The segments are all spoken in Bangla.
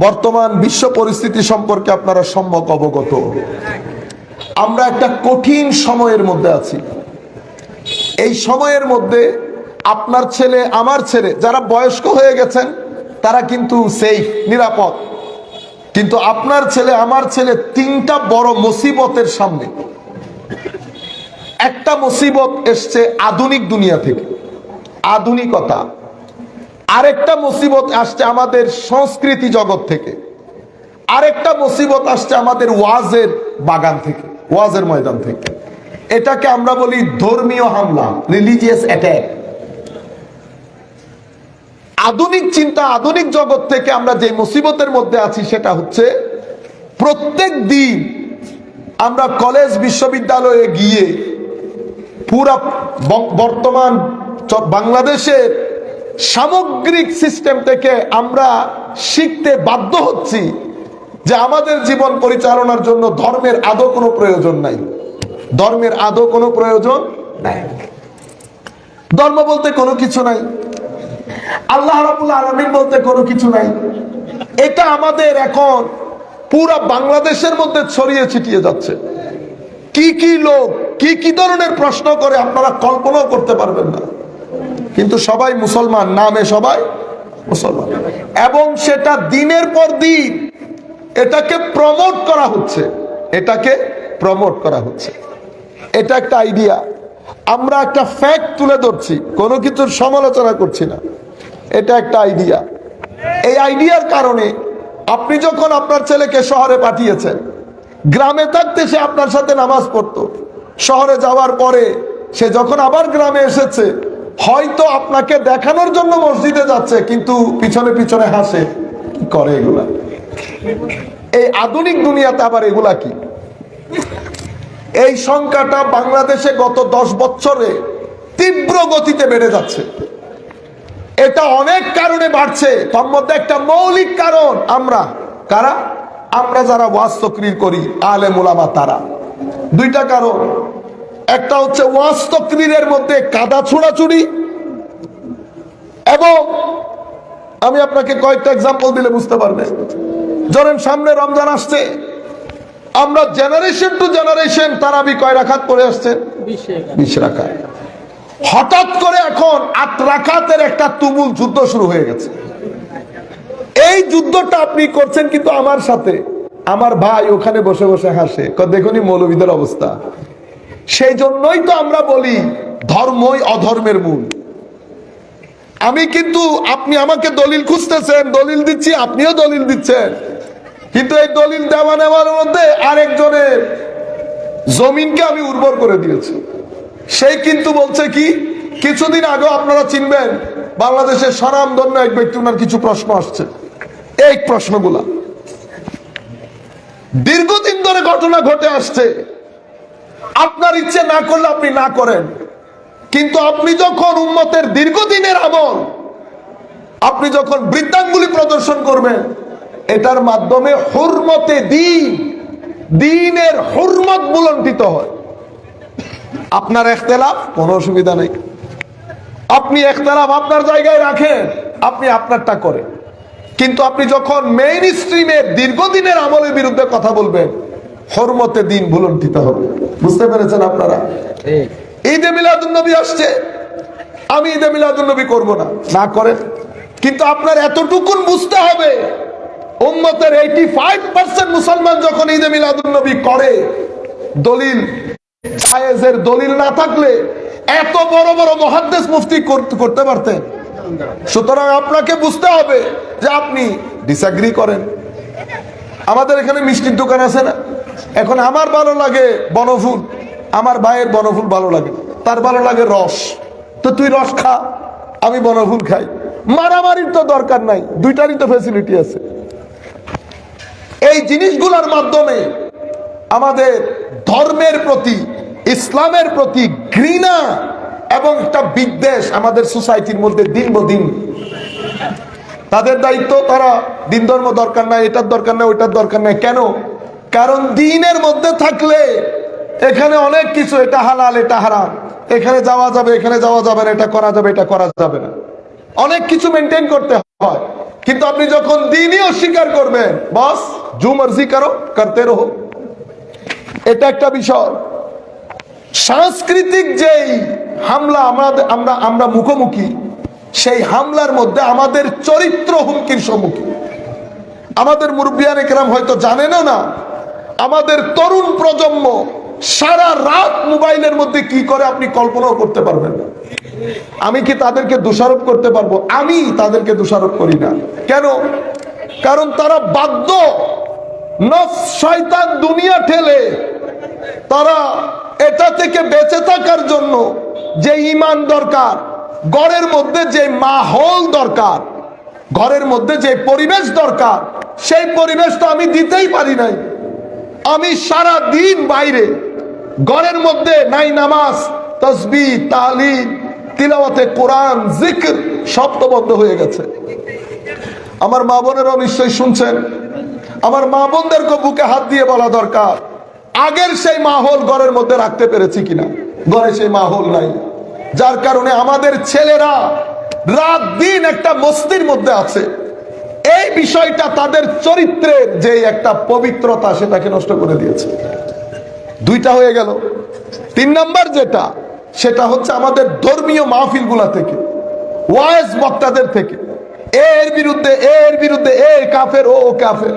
বর্তমান বিশ্ব পরিস্থিতি সম্পর্কে আপনারা সম্যক অবগত। আমরা একটা কঠিন সময়ের মধ্যে আছি। এই সময়ের মধ্যে আপনার ছেলে, আমার ছেলে, যারা বয়স্ক হয়ে গেছেন, তারা কিন্তু সেফ নিরাপদ। কিন্তু আপনার ছেলে, আমার ছেলে তিনটা বড় মুসিবতের সামনে। একটা মুসিবত এসছে আধুনিক দুনিয়া থেকে। আধুনিকতা। আরেকটা মুসিবত আসছে আমাদের সংস্কৃতি জগৎ থেকে। আরেকটা মুসিবত আসছে আমাদের ওয়াজের বাগান থেকে, ওয়াজের ময়দান থেকে। এটাকে আমরা বলি ধর্মীয় হামলা রিলিজিয়াস অ্যাট্যাক আধুনিক চিন্তা, আধুনিক জগৎ থেকে আমরা যে মুসিবতের মধ্যে আছি সেটা হচ্ছে প্রত্যেক দিন আমরা কলেজ, বিশ্ববিদ্যালয়ে গিয়ে পুরা বর্তমান বাংলাদেশের সামগ্রিক সিস্টেম থেকে আমরা শিখতে বাধ্য হচ্ছি যে আমাদের জীবন পরিচালনার জন্য ধর্মের আদৌ কোনো প্রয়োজন নাই। ধর্মের আদৌ কোনো প্রয়োজন নাই। ধর্ম বলতে কোনো কিছু নাই। আল্লাহ রাবুল আলমিন বলতে কোনো কিছু নাই। এটা আমাদের এখন পুরা বাংলাদেশের মধ্যে ছড়িয়ে ছিটিয়ে যাচ্ছে। কি কি লোক, কি কি ধরনের প্রশ্ন করে আপনারা কল্পনাও করতে পারবেন না। কিন্তু সবাই মুসলমান, নামে সবাই মুসলমান। এবং সেটা দিনের পর দিন এটাকে প্রমোট করা হচ্ছে। এটাকে প্রমোট করা হচ্ছে। এটা একটা আইডিয়া আমরা একটা ফ্যাক্ট তুলে ধরছি, কোনো কিছুর সমালোচনা করছি না। এটা একটা আইডিয়া এই আইডিয়ার কারণে আপনি যখন আপনার ছেলেকে শহরে পাঠিয়েছেন, গ্রামে থাকতে সে আপনার সাথে নামাজ পড়তো। শহরে যাওয়ার পরে সে যখন আবার গ্রামে এসেছে হয়তো আপনাকে দেখানোর জন্য মসজিদে যাচ্ছে, কিন্তু পিছনে পিছনে হাসে, কি করে এগুলা? এই আধুনিক দুনিয়াতে আবার এগুলা কি? এই সংখ্যাটা বাংলাদেশে গত দশ বছরে তীব্র গতিতে বেড়ে যাচ্ছে। এটা অনেক কারণে বাড়ছে। তার মধ্যে একটা মৌলিক কারণ আমরা। কারা? আমরা যারা ওয়াজ করি আলে মোলামা তারা। দুইটা কারণ। একটা হচ্ছে ওয়াজ তকরিরের মধ্যে কাদা ছোড়াছুড়ি। এবং আমি আপনাকে কয়েকটা এক্সাম্পল দিলে বুঝতে পারবেন ধরেন সামনে রমজান আসছে। আমরা জেনারেশন টু জেনারেশন তারাবি কয় রাখাত করে আসছেন বিশ রাখাত। হঠাৎ করে এখন আট রাখাতের একটা তুমুল যুদ্ধ শুরু হয়ে গেছে। এই যুদ্ধটা আপনি করছেন কিন্তু আমার সাথে। আমার ভাই ওখানে বসে বসে হাসে। দেখুনি মৌলবীদের অবস্থা। সেই জন্যই তো আমরা বলি ধর্মই অধর্মের মূল। আমি কিন্তু, আপনি আমাকে দলিল খুঁজতেছেন, দলিল দিচ্ছি, আপনিও দলিল দিচ্ছেন। কিন্তু এই দলিল দেওয়া নেওয়ার মধ্যে আরেকজনের জমিনকে আমি উর্বর করে দিয়েছি। সেই কিন্তু বলছে কি, কিছুদিন আগেও আপনারা চিনবেন, বাংলাদেশের স্বনামধন্য এক ব্যক্তি ওনার কিছু প্রশ্ন আসছে। এই প্রশ্নগুলা। দীর্ঘদিন ধরে ঘটনা ঘটে আসছে। আপনার ইচ্ছে না করলে আপনি না করেন। কিন্তু আপনি যখন উম্মতের দীর্ঘদিনের আমল, আপনি যখন বৃদ্ধাঙ্গুলি প্রদর্শন করবেন, এটার মাধ্যমে হুরমতে দিন, দিনের হুরমত বুলন্টিত হয়। আপনার এখতেলাফ কোনো অসুবিধা নেই। আপনি এখতেলাফ আপনার জায়গায় রাখেন, আপনি আপনারটা করেন। কিন্তু আপনি যখন মেইন স্ট্রিমের দীর্ঘদিনের আমলের বিরুদ্ধে কথা বলবেন হরমতে দিন ভুলন্টিত হবে। বুঝতে পেরেছেন আপনারা? ঈদে মিলাদুল নবী আসছে। আমি ঈদে মিলাদুল নবী করব না। না করেন। কিন্তু আপনার এতটুকুন বুঝতে হবে উম্মতের এইটি ফাইভ পার্সেন্ট মুসলমান যখন ঈদে মিলাদুল নবী করে দলিল জায়েজের দলিল না থাকলে এত বড় বড় মহাদ্দেশ মুফতি করতে করতে পারতেন। সুতরাং আপনাকে বুঝতে হবে যে আপনি ডিসঅ্যাগ্রি করেন। আমাদের এখানে মিষ্টির দোকান আছে না? এখন আমার ভালো লাগে বনফুল, আমার ভাইয়ের বনফুল ভালো লাগে, তার ভালো লাগে রস। তো তুই রস খা, আমি বনফুল খাই। মারামারির তো দরকার নাই, দুইটারই তো ফেসিলিটি আছে। এই জিনিসগুলোর মাধ্যমে আমাদের ধর্মের প্রতি, ইসলামের প্রতি ঘৃণা এবং একটা বিদ্বেষ আমাদের সোসাইটির মধ্যে দিন দিন। তাদের দায়িত্ব তারা দিন ধর্ম দরকার নাই, এটার দরকার নাই, ওইটার দরকার নাই। কেন? কারণ দিনের মধ্যে থাকলে এখানে অনেক কিছু, এটা হালাল, এটা হারাম। এখানে যাওয়া যাবে, এখানে যাওয়া যাবে না, এটা করা যাবে, এটা করা যাবে না। অনেক কিছু মেনটেন করতে হয়। কিন্তু আপনি যখন দিনই অস্বীকার করবেন, বস জু মর্জি করো, করতে রহো। এটা একটা বিষয়। সাংস্কৃতিক যেই হামলা আমাদের, আমরা আমরা মুখোমুখি, সেই হামলার মধ্যে আমাদের চরিত্র হুমকির সম্মুখীন। আমাদের মুরব্বিয়ান একরাম হয়তো জানেনও না আমাদের তরুণ প্রজন্ম সারা রাত মোবাইলের মধ্যে কি করে আপনি কল্পনাও করতে পারবেন না। আমি কি তাদেরকে দোষারোপ করতে পারব? আমি তাদেরকে দোষারোপ করি না। কেন? কারণ তারা বাধ্য। শয়তান দুনিয়া ঠেলে তারা এটা থেকে বেঁচে থাকার জন্য যে ইমান দরকার, ঘরের মধ্যে যে মাহল দরকার, ঘরের মধ্যে যে পরিবেশ দরকার, সেই পরিবেশটা আমি দিতেই পারি নাই। আমি সারা দিন বাইরে, ঘরের মধ্যে নাই নামাজ, তসবি তালিম তিলাওয়াতে কোরআন, জিক্র সব বন্ধ হয়ে গেছে। আমার মা বোনেরাও নিশ্চয়ই শুনছেন। আমার মা বোনদেরকে বুকে হাত দিয়ে বলা দরকার, আগের সেই মাহল ঘরের মধ্যে রাখতে পেরেছি কিনা? ঘরে সেই মাহল নাই। যার কারণে আমাদের ছেলেরা রাত দিন একটা মস্তির মধ্যে আছে। এই বিষয়টা তাদের চরিত্রের যে একটা পবিত্রতা সেটাকে নষ্ট করে দিয়েছে। দুইটা হয়ে গেল। তিন নাম্বার যেটা, সেটা হচ্ছে আমাদের ধর্মীয় মাহফিলগুলা থেকে, ওয়াইজ বক্তাদের থেকে, এর বিরুদ্ধে এর বিরুদ্ধে, এ কাফের, ও কাফের।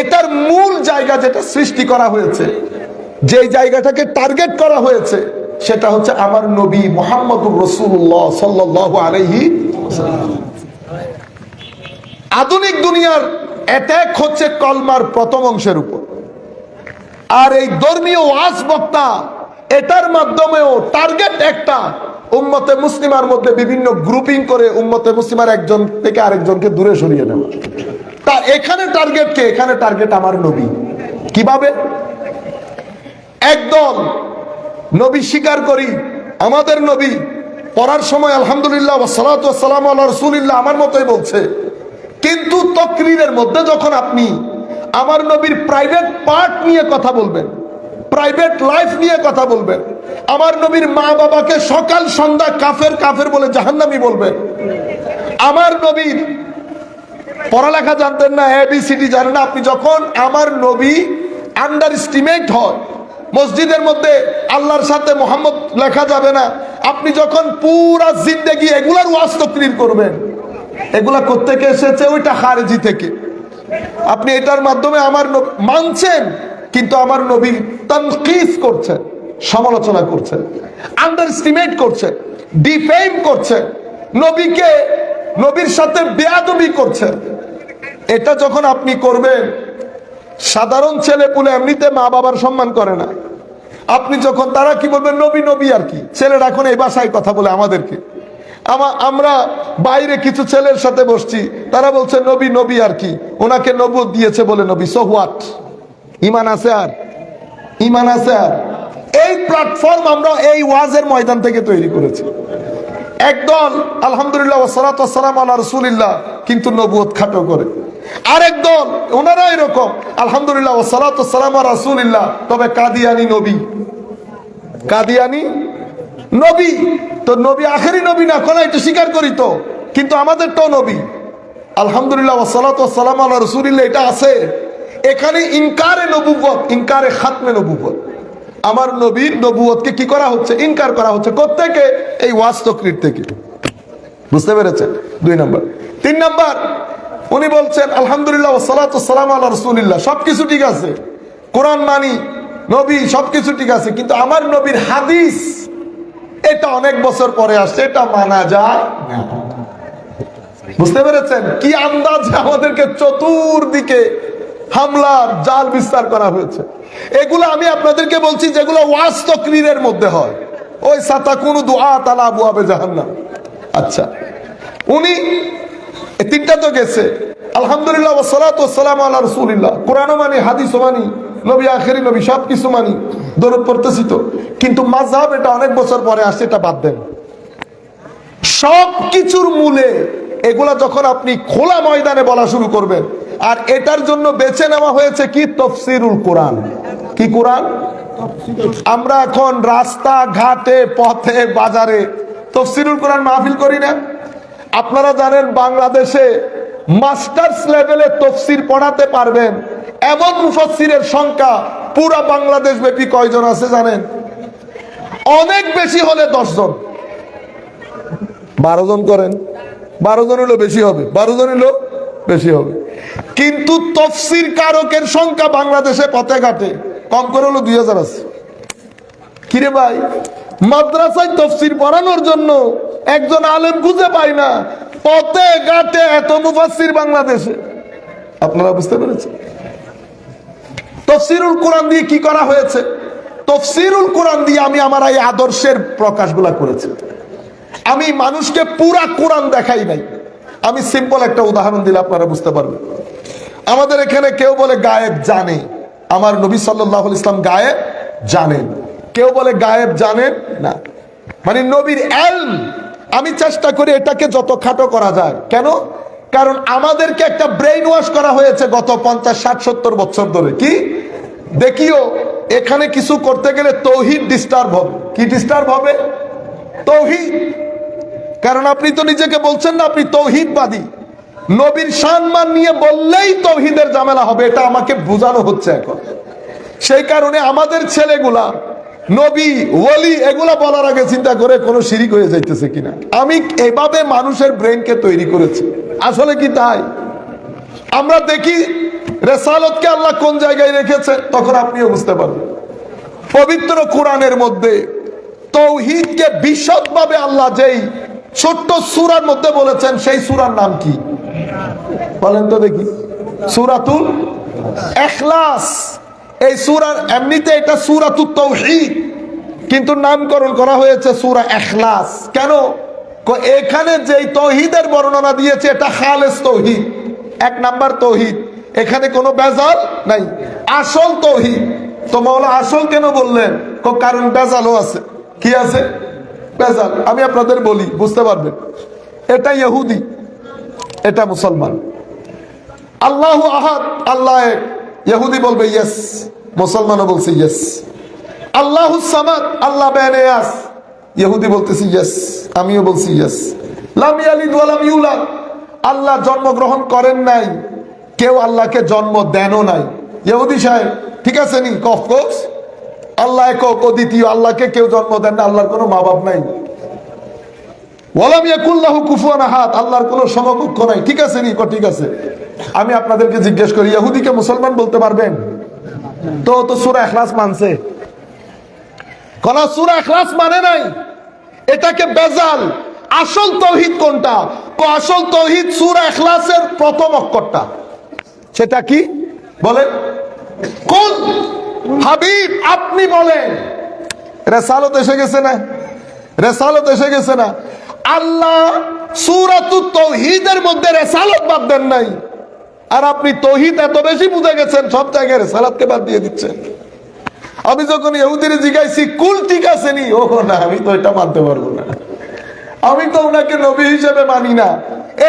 এটার মূল জায়গা যেটা সৃষ্টি করা হয়েছে যে জায়গাটাকে টার্গেট করা হয়েছে, সেটা হচ্ছে আমার নবী মোহাম্মদুর রসুল্লাহ সাল্লাহ আলহি আধুনিক দুনিয়ার অ্যাট্যাক হচ্ছে কলমার প্রথম অংশের উপর। আর এই ধর্মীয় ওয়াজ বক্তা, এটার মাধ্যমেও টার্গেট একটা। উম্মতে মুসলিমার মধ্যে বিভিন্ন গ্রুপিং করে উম্মতে মুসলিমার একজন থেকে আরেকজনকে দূরে সরিয়ে নেওয়া। তা এখানে টার্গেট কে? এখানে টার্গেট আমার নবী। কীভাবে? একদল নবী স্বীকার করি, আমাদের নবী পড়ার সময় আলহামদুলিল্লাহ সালাম আল্লাহ রসুলিল্লাহ আমার মতোই বলছে কিন্তু তকরিরের মধ্যে যখন আপনি আমার নবীর প্রাইভেট পার্ট নিয়ে কথা বলবেন প্রাইভেট লাইফ নিয়ে কথা বলবেন, আমার নবীর মা বাবাকে সকাল, সন্ধ্যা কাফের কাফের বলে জাহান্নামি বলবেন, আমার নবীর পড়ালেখা জানতেন না এবিসিডি জানেন না, আপনি যখন আমার নবী আন্ডার এস্টিমেট হয়, মসজিদের মধ্যে আল্লাহর সাথে মোহাম্মদ লেখা যাবে না, আপনি যখন পুরা জিন্দেগি এগুলার ওয়াজ তকরির করবেন এগুলা কোথেকে এসেছে? ওইটা খারেজি থেকে। আপনি এটার মাধ্যমে আমার মানছেন, কিন্তু আমার নবী তনকিস করছেন, সমালোচনা করছেন আন্ডার এস্টিমেট করছেন ডিফেম করছেন, নবীকে, নবীর সাথে বেয়াদবি করছেন। এটা যখন আপনি করবেন, সাধারণ ছেলে পুলে এমনিতে মা বাবার সম্মান করে না। আপনি যখন, তারা কি বলবেন, নবী নবী আর কি? ছেলেরা এখন এই ভাষায় কথা বলে আমাদেরকে। আমা আমরা বাইরে কিছু ছেলের সাথে বসছি। তারা বলছে, নবী নবী আর কি? ওনাকে নবুদ দিয়েছে বলে নবী। সো হোয়াট ইমান আছে আর? ইমান আছে আর? এই প্ল্যাটফর্ম আমরা এই ওয়াজের ময়দান থেকে তৈরি করেছি। একদল, আলহামদুলিল্লাহ সালাত সালাম আল্লাহ রসুলিল্লাহ, কিন্তু নবুয়ত খাটো করে। আরেক দল ওনারা এরকম, আলহামদুলিল্লাহ সালাত সালাম আল্লাহ রসুলিল্লাহ, তবে কাদিয়ানি নবী। কাদিয়ানি নবী। তো নবী আখেরি নবী না কোন এটা স্বীকার করি তো। কিন্তু আমাদেরটাও নবী। আলহামদুলিল্লাহ সালাত সালাম আল্লাহ রসুলিল্লাহ, এটা আছে। এখানে ইনকারে নবুবত ইনকারে খাতমে নবুবত আমার নবীর নবুয়তকে কি করা হচ্ছে? ইনকার করা হচ্ছে কোত্থেকে? এই ওয়াজ তকরির থেকে। বুঝতে পেরেছেন? দুই নম্বর। তিন নম্বর, উনি বলছেন, আলহামদুলিল্লাহ সালাম আল্লাহ রসুলিল্লাহ, সবকিছু ঠিক আছে। কোরআন মানি, নবী, সবকিছু ঠিক আছে। কিন্তু আমার নবীর হাদিস এটা অনেক বছর পরে আসছে, এটা মানা যায়। বুঝতে পেরেছেন? কি আন্দাজে আমাদেরকে চতুর্দিকে হামলার জাল বিস্তার করা হয়েছে। এগুলো আমি আপনাদেরকে বলছি যেগুলো ওয়াজ তকরিরের মধ্যে হয়। ওই সাতা কোন দোয়া তালা আবু জাহান্নাম। আচ্ছা উনি তিনটা তো গেছে। আলহামদুলিল্লাহ সালাম আল্লাহ রসুলিল্লাহ। কোরআনও মানি, হাদিসও মানি, নবী আখেরি নবী সব কিছু মানি। দরদ পড়তেছি তো। কিন্তু মাঝহাব এটা অনেক বছর পরে আসছে, এটা বাদ দেন। সব কিছুর মূলে এগুলা যখন আপনি খোলা ময়দানে বলা শুরু করবেন, আর এটার জন্য বেছে নেওয়া হয়েছে কি? তফসিরুল কোরআন। কি কোরআন? আমরা এখন রাস্তা, ঘাটে, পথে, বাজারে তফসিরুল কোরআন মাহফিল করি না। আপনারা জানেন বাংলাদেশে মাস্টার্স লেভেলে তফসির পড়াতে পারবেন। এমন মুফাসসিরের সংখ্যা পুরা বাংলাদেশ ব্যাপী কয়জন আছে জানেন? অনেক বেশি হলে দশ জন বারো জন করেন। বারো জন হলো বেশি হবে। বারো জন হলো বেশি হবে। কিন্তু তফসির কারকের সংখ্যা বাংলাদেশে পথে ঘাটে। কম করে হলো দুই হাজার আছে। কিরে ভাই, মাদ্রাসায় তফসির পড়ানোর জন্য একজন আলেম খুঁজে পাই না। পথে, ঘাটে এত মুফাসসির বাংলাদেশে। আপনারা বুঝতে পেরেছেন? তফসিরুল কোরআন দিয়ে কি করা হয়েছে? তফসিরুল কোরআন দিয়ে আমি আমার এই আদর্শের প্রকাশগুলা করেছি। আমি মানুষকে পুরা কোরআন দেখাই নাই। আমি সিম্পল একটা উদাহরণ দিলে আপনারা বুঝতে পারবেন। আমাদের এখানে কেউ বলে গায়েব জানে। আমার নবী সাল্লাহ ইসলাম গায়েব জানেন। কেউ বলে গায়েব জানেন না। মানে নবীর এলম আমি চেষ্টা করি এটাকে যত খাটো করা যায়। কেন? কারণ আমাদেরকে একটা ব্রেইন ওয়াশ করা হয়েছে গত পঞ্চাশ, ষাট, সত্তর বছর ধরে। কি? দেখিও, এখানে কিছু করতে গেলে তৌহিদ ডিস্টার্ব হবে। কি ডিস্টার্ব হবে? তৌহিদ। কারণ আপনি তো নিজেকে বলছেন না, আপনি তৌহিদবাদী। নবীর সম্মান নিয়ে বললেই তৌহিদের ঝামেলা হবে, এটা আমাকে বোঝানো হচ্ছে এখন। সেই কারণে আমাদের ছেলেগুলা নবী ওলি এগুলা বলার আগে চিন্তা করে কোনো শিরিক হয়ে যাইতেছে কিনা। আমি এভাবে মানুষের ব্রেনকে তৈরি করেছি। আসলে কি তাই? আমরা দেখি রেসালতকে আল্লাহ কোন জায়গায় রেখেছে, তখন আপনিও বুঝতে পারবেন। পবিত্র কোরআনের মধ্যে তৌহিদকে বিশদভাবে আল্লাহ যেই ছোট্ট সুরার মধ্যে বলেছেন, সেই সুরার নাম কি? বলেন তো দেখি। সুরাতুল এখলাস। এই সুরার এমনিতে এটা সুরাতুল তৌহিদ কিন্তু নামকরণ করা হয়েছে সুরা এখলাস। কেন? এখানে যেই তৌহিদের বর্ণনা দিয়েছে, এটা খালেস তৌহিদ এক নাম্বার তৌহিদ এখানে কোনো বেজাল নাই। আসল তৌহিদ তো মাওলা আসল কেন বললেন? কারণ বেজালও আছে। কি আছে? বেজাল। আমি আপনাদের বলি, বুঝতে পারবেন। এটা ইহুদি, এটা মুসলমান। আল্লাহ আহাদ, আল্লাহ। ইহুদি বলবে ইয়েস মুসলমানও বলছে ইয়েস আল্লাহ সামাদ আল্লাহ বেনেয়াস ইহুদি বলতেছি ইয়েস আমিও বলছি ইয়েস লাম ইয়ালিদ ওয়া ইউলাদ আল্লাহ জন্মগ্রহণ করেন নাই, কেউ আল্লাহকে জন্ম দেনও নাই। ইহুদি সাহেব, ঠিক আছে নি? কফকোর্স আল্লাহ একক দ্বিতীয় আল্লাহকে কেউ জন্ম দেন না, আল্লাহর কোনো মা বাপ নাই ওয়ালাম ইয়াকুল্লাহু কুফুয়ান আহাদ আল্লাহর কোনো সমকক্ষ নাই। ঠিক আছে নি? ঠিক আছে। আমি আপনাদেরকে জিজ্ঞেস করি ইহুদিকে মুসলমান বলতে পারবেন? তো তো সূরা এখলাস মানছে। কোন সূরা ইখলাস মানে নাই। এটাকে বেজাল। আসল তৌহিদ কোনটা? আসল তৌহিদ সূরা ইখলাসের প্রথম অক্ষরটা। সেটা কি? বলেন। কোন হাবিব, আপনি বলেন। রেসালত এসে গেছে না? রেসালত এসে গেছে না? আল্লাহ সুরাতু তৌহিদের মধ্যে রেসালত বাদ দেন নাই। আর আপনি তৌহিদ এত বেশি বুঝে গেছেন, সব জায়গায় রেসালাতকে বাদ দিয়ে দিচ্ছেন। আমি যখন ইহুদির জিজ্ঞাসি কুল ঠিক আছে নি? ও না, আমি তো এটা মানতে পারব না। আমি তো ওনাকে নবী হিসেবে মানি না।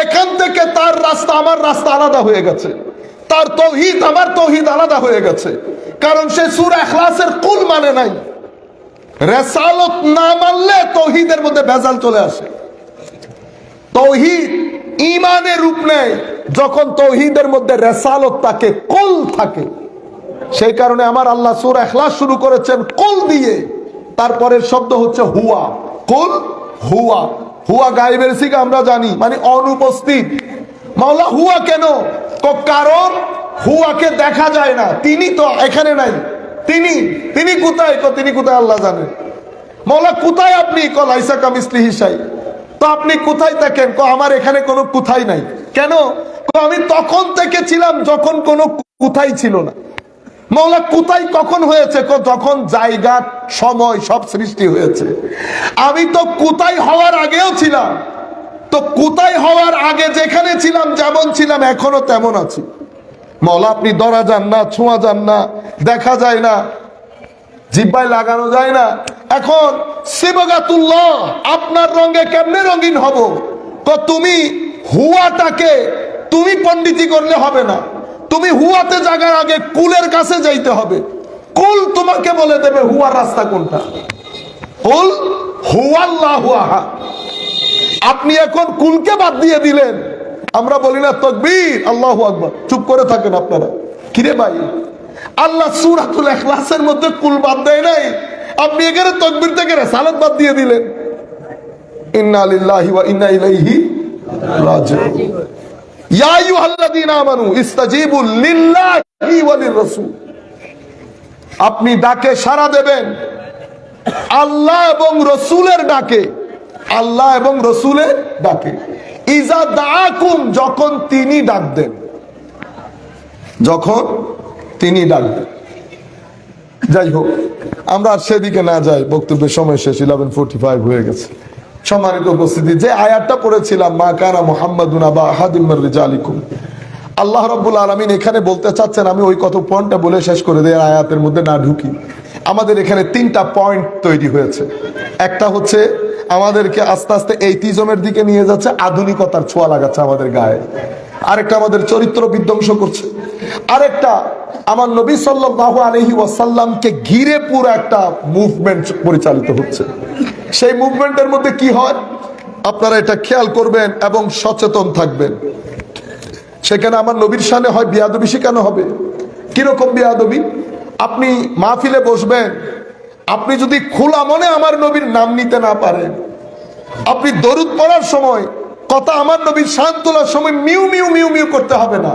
এখান থেকে তার রাস্তা, আমার রাস্তা আলাদা হয়ে গেছে। তার তৌহিদ, আমার তৌহিদ আলাদা হয়ে গেছে। কারণ সে সুর এখলাসের কুল মানে নাই। রেসালত না মানলে তহিদের মধ্যে ভেজাল চলে আসে। তৌহিদ ইমানের রূপ নেয়, যখন তৌহিদের মধ্যে রেসালত থাকে, কুল থাকে। সেই কারণে আমার আল্লাহ সুর এখলাস শুরু করেছেন কুল দিয়ে। তারপরের শব্দ হচ্ছে হুয়া। কুল হুয়া। হুয়া গাইবের সিকে আমরা জানি মানে অনুপস্থিত। মাওলা, হুয়া কেন? কারণ হুয়াকে দেখা যায় না। তিনি তো এখানে নাই। তিনি তিনি কোথায়? ক তিনি কোথায় আল্লাহ জানেন মৌলা কোথায় আপনি? ক লাইসা কামিসলি হিসাই তো আপনি কোথায় থাকেন? আমার এখানে কোনো কোথায় নাই। কেন? আমি তখন থেকে ছিলাম যখন কোনো কোথায় ছিল না। মৌলা, কোথায় কখন হয়েছে? যখন জায়গা, সময় সব সৃষ্টি হয়েছে। আমি তো কোথায় হওয়ার আগেও ছিলাম। তো কোথায় হওয়ার আগে যেখানে ছিলাম, যেমন ছিলাম, এখনও তেমন আছি। মৌলা, আপনি ধরা যান না, ছোঁয়া যান না, দেখা যায় না, জিব্বায় লাগানো যায় না। এখন শিবগাতুল্লাহ আপনার রঙে কেমনে রঙিন হব? তো তুমি হুয়াটাকে, তুমি পণ্ডিতি করলে হবে না। তুমি হুয়াতে জাগার আগে কুলের কাছে যাইতে হবে। কুল তোমাকে বলে দেবে হুয়ার রাস্তা কোনটা। কুল হুয়াল্লাহু আপনি এখন কুলকে বাদ দিয়ে দিলেন। আমরা বলি না তকবীর, আল্লাহ আকবর। চুপ করে থাকেন আপনারা। কিরে ভাই, আল্লাহ সুরাতুল এখলাসের মধ্যে কুল বাদ দেয় নাই? আপনি এখানে তকবীর থেকে সালাত বাদ দিয়ে দিলেন। আপনি ডাকে সাড়া দেবেন। আল্লাহ এবং রসুলের ডাকে। আল্লাহ এবং রসুলের ডাকে। ইজা দাকুম যখন তিনি ডাক দেন। যখন তিনি ডাক দেন। যাই হোক, আমরা আর সেদিকে না যাই, বক্তব্যের সময় শেষ ইলেভেন ফোর্টি ফাইভ হয়ে গেছে। সম্মানিত উপস্থিতি, যে আয়াতটা পড়েছিলাম, মা কানা মোহাম্মদুন আবা আহাদিম রিজালিকুম। আল্লাহ রব্বুল আলমিন এখানে বলতে চাচ্ছেন, আমি ওই কত পয়েন্টটা বলে শেষ করে দেয় আয়াতের মধ্যে না ঢুকি। আমাদের এখানে তিনটা পয়েন্ট তৈরি হয়েছে। একটা হচ্ছে, আমাদেরকে আস্তে আস্তে এইটিজমের দিকে নিয়ে যাচ্ছে, আধুনিকতার ছোঁয়া লাগাচ্ছে আমাদের গায়ে। আরেকটা আমাদের চরিত্র বিধ্বংস করছে। আরেকটা আমার নবী সাল্লাহ আলহি ওয়াসাল্লামকে ঘিরে পুরো একটা মুভমেন্ট পরিচালিত হচ্ছে। সেই মুভমেন্টের মধ্যে কি হয়? আপনারা এটা খেয়াল করবেন এবং সচেতন থাকবেন। সেখানে আমার নবীর সামনে হয় বিয়াদবি শেখানো হবে। কীরকম বিয়াদবি? আপনি মাহফিলে বসবেন, আপনি যদি খোলা মনে আমার নবীর নাম নিতে না পারেন, আপনি দরুদ পড়ার সময় কথা আমার নবীর শান তোলার সময় মিউ মিউ মিউ মিউ করতে হবে না।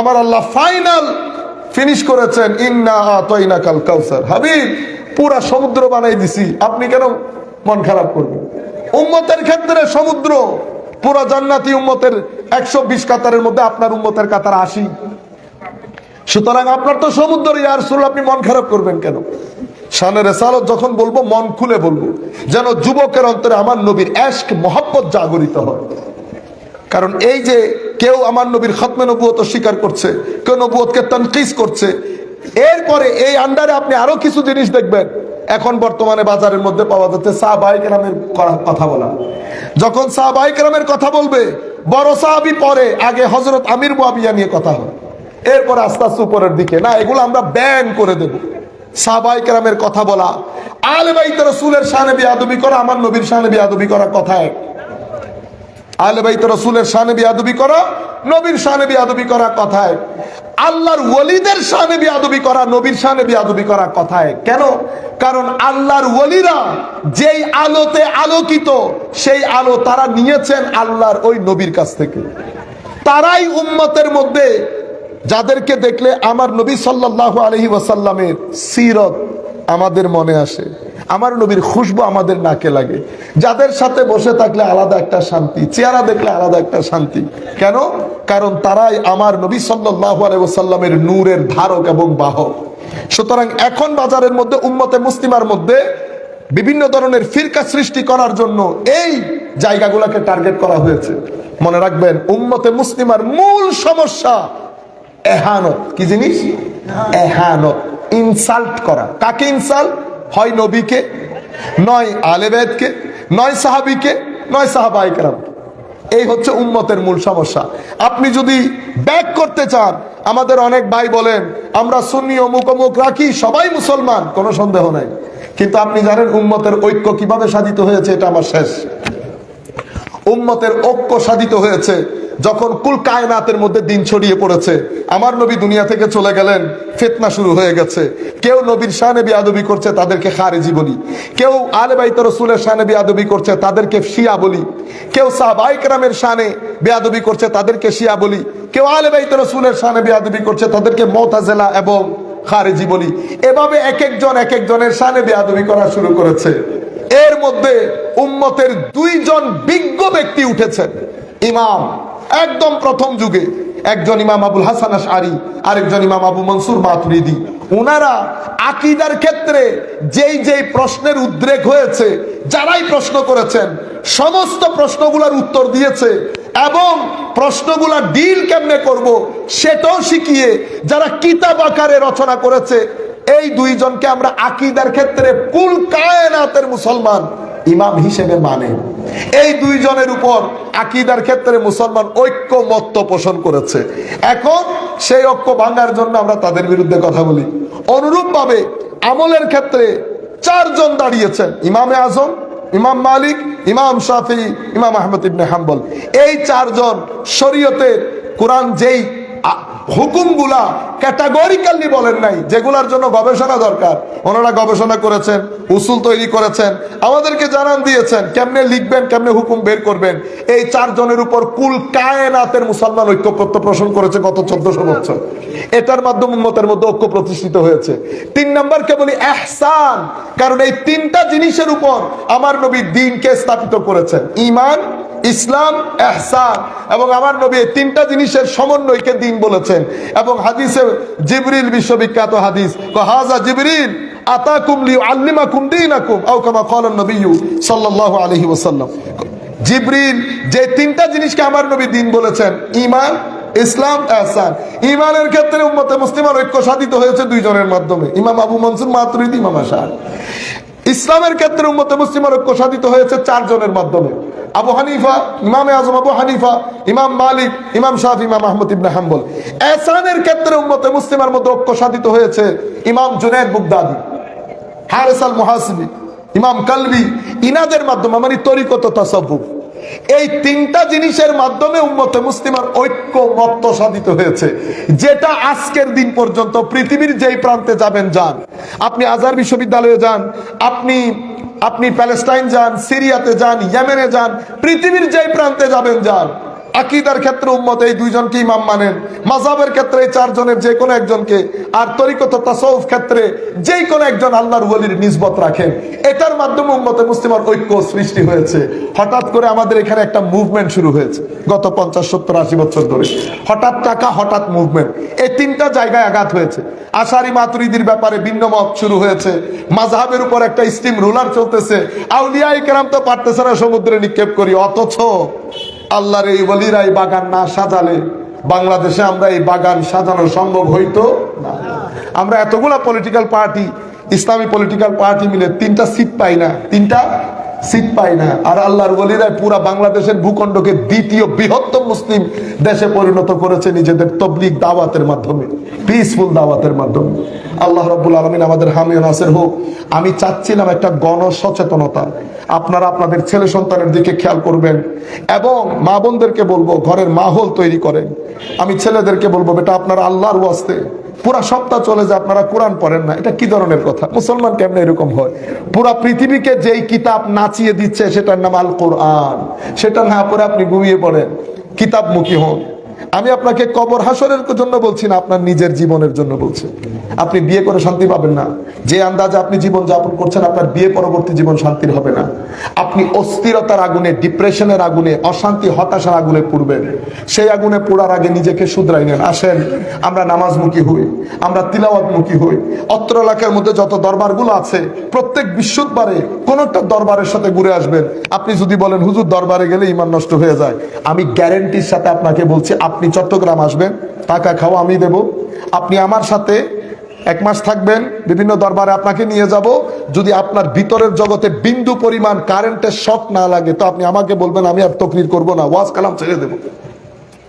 আমার আল্লাহ ফাইনাল ফিনিশ করেছেন, ইন্না আতাইনা কাল কাউসার। হাবিব, পুরা সমুদ্র বানাই দিছি। আপনি কেন মন খারাপ করবেন? উম্মতের ক্ষেত্রে সমুদ্র, পুরা জান্নাতি উম্মতের একশো বিশ কাতারের মধ্যে আপনার উম্মতের কাতার আশি। সুতরাং আপনার তো সমুদ্র ইয়ারসুল আপনি মন খারাপ করবেন কেন? শানের রেসালত যখন বলব, মন খুলে বলব, যেন যুবকের অন্তরে আমার নবীর এশক মহব্বত জাগরিত হয়। কারণ এই যে কেউ আমার নবীর খতমে নবুয়ত স্বীকার করছে, কেউ নবুয়তকে তনকিস করছে। এরপরে এই আন্ডারে আপনি আরও কিছু জিনিস দেখবেন। এখন বর্তমানে বাজারের মধ্যে পাওয়া যাচ্ছে সাহবাহিক রামের কথা বলা। যখন সাহবাহিক রামের কথা বলবে, বড় সাহাবি পরে আগে হজরত আমির মুয়াবিয়া নিয়ে কথা হয়। এরপর আস্তে আস্তে উপরের দিকে, না, এগুলো আমরা ব্যান করে দেব। সাহবাহিক রামের কথা বলা। আলে বাইত রসুলের শানে বিয়াদবি করা, আমার নবীর শানে বিয়াদবি করা কথা এক। আলে বাইত রসুলের শানে বিয়াদবি করা, নবীর শানে বিয়াদবি করা কথায়। আল্লাহর ওলিদের শানে বিয়াদবি করা, নবীর শানে বিয়াদবি করা কথায়। কেন? কারণ আল্লাহর ওলিরা যেই আলোতে আলোকিত, সেই আলো তারা নিয়েছেন আল্লাহর ওই নবীর কাছ থেকে। তারাই উম্মতের মধ্যে যাদেরকে দেখলে আমার নবী সাল্লাহ আলহি ওয়াসাল্লামের সিরত আমাদের মনে আসে। আমার নবীর খুশবু আমাদের নাকে লাগে। যাদের সাথে বসে থাকলে আলাদা একটা শান্তি, চেহারা দেখলে আলাদা একটা শান্তি। কেন? কারণ তারাই আমার নবী সাল্লাহ নূরের ধারক এবং বাহক। সুতরাং এখন বাজারের মধ্যে, উম্মতে মুসলিমার মধ্যে বিভিন্ন ধরনের ফিরকা সৃষ্টি করার জন্য এই জায়গাগুলোকে টার্গেট করা হয়েছে। মনে রাখবেন, উম্মতে মুসলিমার মূল সমস্যা এহানত। কি জিনিস? এহানত। ইনসাল্ট করা। কাকে ইনসাল্ট? হয় নবীকে, নয় আলেবেদকে নয় সাহাবিকে, নয় সাহাবাইকরাম এই হচ্ছে উম্মতের মূল সমস্যা। আপনি যদি ব্যাক করতে চান, আমাদের অনেক ভাই বলেন, আমরা সুন্নি অমুক অমুক রাখি, সবাই মুসলমান। কোনো সন্দেহ নাই। কিন্তু আপনি জানেন উম্মতের ঐক্য কীভাবে সাধিত হয়েছে, এটা আমার শেষ। উম্মতের ঐক্য সাধিত হয়েছে যখন কুল কায়নাতের মধ্যে দিন ছড়িয়ে পড়েছে, আমার নবী দুনিয়া থেকে চলে গেলেন, ফেতনা শুরু হয়ে গেছে। কেউ নবীর শানে বিয়াদবি করছে, তাদেরকে খারেজি বলি। কেউ আলে বাইত রসুলের শানে বিয়াদবি করছে, তাদেরকে শিয়া বলি। কেউ সাহবাইকরামের শানে বেয়াদবি করছে, তাদেরকে শিয়া বলি। কেউ আলে বাইত রসুলের শানে বিয়াদবি করছে, তাদেরকে মতাজেলা এবং খারেজি বলি। এভাবে এক একজন, এক একজনের শানে বেয়াদবি করা শুরু করেছে। এর মধ্যে উম্মতের দুইজন বিজ্ঞ ব্যক্তি উঠেছেন। ইমাম একদম প্রথম যুগে একজন ইমাম আবুল হাসান আশআরি, আরেকজন ইমাম আবু মনসুর মাতুরিদি। উনারা আকিদার ক্ষেত্রে যেই যেই প্রশ্নের উদ্রেক হয়েছে, যারাই প্রশ্ন করেছেন, সমস্ত প্রশ্নগুলোর উত্তর দিয়েছে এবং প্রশ্নগুলা ডিল কেমনে করব সেটাও শিখিয়ে যারা কিতাব আকারে রচনা করেছে, এই দুইজনকে আমরা আকিদার ক্ষেত্রে কুল কায়নাতের মুসলমান ইমাম হিসেবে মানে। এই দুইজনের উপর আকিদার ক্ষেত্রে মুসলমান ঐক্যমত্য পোষণ করেছে। এখন সেই ঐক্য ভাঙার জন্য আমরা তাদের বিরুদ্ধে কথা বলি। অনুরূপভাবে আমলের ক্ষেত্রে চারজন দাঁড়িয়েছেন। ইমামে আজম, ইমাম মালিক, ইমাম শাফি, ইমাম আহমদ ইবনে হাম্বল। এই চারজন শরীয়তের কোরআন যেই হুকুমগুলা ক্যাটাগরিক্যালি বলেন নাই, যেগুলার জন্য গবেষণা দরকার। ওনারা গবেষণা করেছেন, উসুল তৈরি করেছেন, আমাদেরকে জানান দিয়েছেন, কেমনে লিখবেন, কেমনে হুকুম বের করবেন। এই চারজনের উপর কুল কায়নাতের মুসলমান ঐক্যপ্রত্য পোষণ করেছে গত চোদ্দশো বছর। এটার মাধ্যমে উম্মতের মধ্যে ঐক্য প্রতিষ্ঠিত হয়েছে। তিন নম্বরকে বলি এহসান, কারণ এই তিনটা জিনিসের উপর আমার নবী দিনকে স্থাপিত করেছেন। ইমান ইসলাম, এহসান এবং আমার নবী তিনটা জিনিসের সমন্বয়কে দিন বলেছেন। এবং হাদিসে জিবরিল বিশ্ববিখ্যাত হাদিস হাজা জিবরিল আতাকুম লি আল্লিমাকুম দীনাকুম আও কামা ক্বালা নবী সাল্লাল্লাহু আলাইহি ওয়াসাল্লাম। জিবরিল যে তিনটা জিনিসকে আমার নবী দিন বলেছেন, ঈমান, ইসলাম, এহসান। ঈমানের ক্ষেত্রে উম্মতে মুসলিমার ঐক্য সাধিত হয়েছে দুইজনের মাধ্যমে। ইমাম আবু মনসুর মাতুরিদি, ইমাম আশার। ইসলামের ক্ষেত্রে উম্মতে মুসলিম ঐক্য সাধিত হয়েছে চারজনের মাধ্যমে। আবু হানিফা, ইমামে আজম আবু হানিফা, ইমাম মালিক, ইমাম শাহ ইমাম আহমদ ইবনে হাম্বল। এসানের ক্ষেত্রে উম্মতে মুসলিমের মধ্যে ঐক্য সাধিত হয়েছে ইমাম জুনেদ বুগদাদি হারেস আল মুহাসিবি, ইমাম কালবি। ইনাদের মাধ্যমে মানে তরিকত তাসাব্বুফ এই তিনটা জিনিসের মাধ্যমে উম্মতে মুসলিমার ঐক্য মত্ত সাধিত হয়েছে। যেটা আজকের দিন পর্যন্ত পৃথিবীর যেই প্রান্তে যাবেন, যান। আপনি আজার বিশ্ববিদ্যালয়ে যান, আপনি আপনি প্যালেস্টাইন যান, সিরিয়াতে যান, ইয়েমেনে যান, পৃথিবীর যেই প্রান্তে যাবেন, যান। আকিদার ক্ষেত্রে উম্মত এই দুইজনকে ইমাম মানেন মাজাবের ক্ষেত্রে এই চারজনের যে কোনো একজনকে, আর তরিকত তাসাউফ ক্ষেত্রে যেই কোনো একজন আল্লাহর ওলির নিসবত রাখেন। এটার মাধ্যমে উম্মতে মুসলিমার ঐক্য সৃষ্টি হয়েছে। হঠাৎ করে আমাদের এখানে একটা মুভমেন্ট শুরু হয়েছে, গত পঞ্চাশ, সত্তর, আশি বছর ধরে। হঠাৎ টাকা, হঠাৎ মুভমেন্ট এই তিনটা জায়গায় আঘাত হয়েছে। আশারি মাতুরিদির ব্যাপারে ভিন্ন মত শুরু হয়েছে। মাঝহাবের উপর একটা স্টিম রুলার চলতেছে। আউলিয়া কেরাম তো পারতেছে না সমুদ্রে নিক্ষেপ করি, অথচ আল্লাহর এই বলিরা এই বাগান না সাজালে বাংলাদেশে আমরা এই বাগান সাজানো সম্ভব হইতো না। আমরা এতগুলা পলিটিক্যাল পার্টি ইসলামী পলিটিক্যাল পার্টি মিলে তিনটা সিট পাই না। তিনটা সিট পায় না। আর আল্লাহর বলিরাই পুরা বাংলাদেশের ভূখণ্ডকে দ্বিতীয় বৃহত্তম মুসলিম দেশে পরিণত করেছে নিজেদের তবলিক দাওয়াতের মাধ্যমে পিসফুল দাওয়াতের মাধ্যমে। আল্লাহ রব্বুল আলমিন আমাদের হামিয়া নাসের হোক, আমি চাচ্ছিলাম একটা গণ সচেতনতা আপনারা আপনাদের ছেলে সন্তানের দিকে খেয়াল করবেন এবং মা বোনদেরকে বলব, ঘরের মাহল তৈরি করেন। আমি ছেলেদেরকে বলব, বেটা, আপনারা আল্লাহর ওয়াস্তে পুরা সপ্তাহ চলে যে আপনারা কোরআন পড়েন না। এটা কি ধরনের কথা? মুসলমান কেমনে এরকম হয়? পুরা পৃথিবীকে যেই কিতাব নাচিয়ে দিচ্ছে, সেটার নাম আল কোরআন সেটা না পরে আপনি ঘুমিয়ে পড়েন। কিতাব মুখী হন। আমি আপনাকে কবর হাসরের জন্য বলছি না, আপনার নিজের জীবনের জন্য বলছি। আপনি বিয়ে করে শান্তি পাবেন না। যে আন্দাজে আপনি জীবন যাপন করছেন, আপনার বিয়ে পরবর্তী জীবন শান্তির হবে না। আপনি অস্থিরতার আগুনে ডিপ্রেশনের আগুনে, অশান্তি, হতাশার আগুনে পুড়বেন। সেই আগুনে পোড়ার আগে নিজেকে শুধরাই নেন। আসেন, আমরা নামাজমুখী হই, আমরা তিলাওয়াতমুখী হই। অত্র এলাকার মধ্যে যত দরবারগুলো আছে, প্রত্যেক বিশ্ববারে কোন একটা দরবারের সাথে ঘুরে আসবেন। আপনি যদি বলেন, হুজুর, দরবারে গেলে ইমান নষ্ট হয়ে যায়। আমি গ্যারেন্টির সাথে আপনাকে বলছি আপনি চট্টগ্রাম আসবেন, টাকা খাওয়া আমি দেব। আপনি আমার সাথে এক মাস থাকবেন, বিভিন্ন দরবারে আপনাকে নিয়ে যাব। যদি আপনার ভিতরের জগতে বিন্দু পরিমাণ কারেন্টের শক না লাগে, তো আপনি আমাকে বলবেন, আমি আর তকরির করব না, ওয়াজ কালাম ছেড়ে দেবো।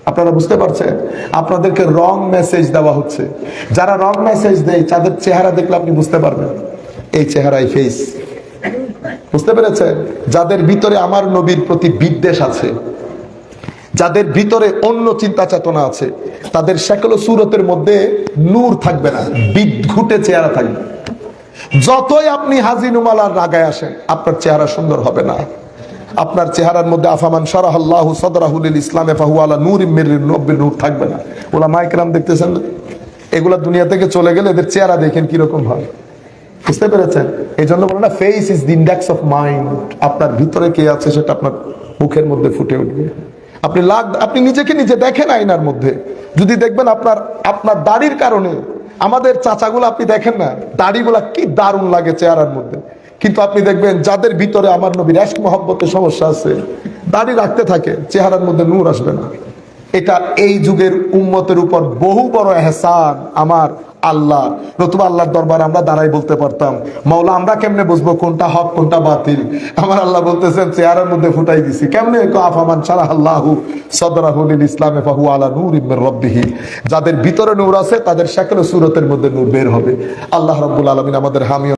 আপনারা বুঝতে পারছেন? আপনাদেরকে রং মেসেজ দেওয়া হচ্ছে। যারা রং মেসেজ দেয়, তাদের চেহারা দেখলে আপনি বুঝতে পারবেন। এই চেহারাই ফেস বুঝতে পেরেছেন? যাদের ভিতরে আমার নবীর প্রতি বিদ্বেষ আছে যাদের ভিতরে অন্য চিন্তা চেতনা আছে, তাদের সেকলো সুরতের মধ্যে নূর থাকবে না, বিদ্ঘুটে চেহারা থাকবে। যতই আপনি হাজি নুমালার রাগায় আসেন, আপনার চেহারা সুন্দর হবে না। আপনার চেহারার মধ্যে আফামান সারাহ সদরাহুল ইসলামে ফাহুয়ালা নূর ইমির নব্বীর নূর থাকবে না। ওলা মাইকরাম দেখতেছেন? এগুলা দুনিয়া থেকে চলে গেলে এদের চেহারা দেখেন কীরকম হয়। বুঝতে পেরেছেন? এই জন্য বলে না face is the index of mind আপনার ভিতরে কে আছে সেটা আপনার মুখের মধ্যে ফুটে উঠবে। আপনি লাখ আপনি নিজেকে নিজে দেখেন আয়নার মধ্যে। যদি দেখবেন আপনার আপনার দাড়ির কারণে আমাদের চাচাগুলো আপনি দেখেন না, দাড়িগুলা কি দারুণ লাগে চেহারার মধ্যে। কিন্তু আপনি দেখবেন যাদের ভিতরে আমার নবীর এক মহব্বতের সমস্যা আছে, দাড়ি রাখতে থাকে, চেহারার মধ্যে নূর আসবে না। এটা এই যুগের উম্মতের উপর বহু বড় এহসান আমার আল্লাহ, নতুবা আল্লাহর দরবারে আমরা দাঁড়াই বলতে পারতাম। মাওলা, আমরা কেমনে বুঝব কোনটা হক, কোনটা বাতিল? আমার আল্লাহ বলতেছেন, চেয়ারের মধ্যে ফুটাই দিছি। কেমনে আফামান সারা আল্লাহু সদরাহুল ইসলামে ফাহু আলা নূর ইমের রব্বিহি। যাদের ভিতরে নূর আছে, তাদের শাকল সুরতের মধ্যে নূর বের হবে। আল্লাহ রব্বুল আলমিন আমাদের হামি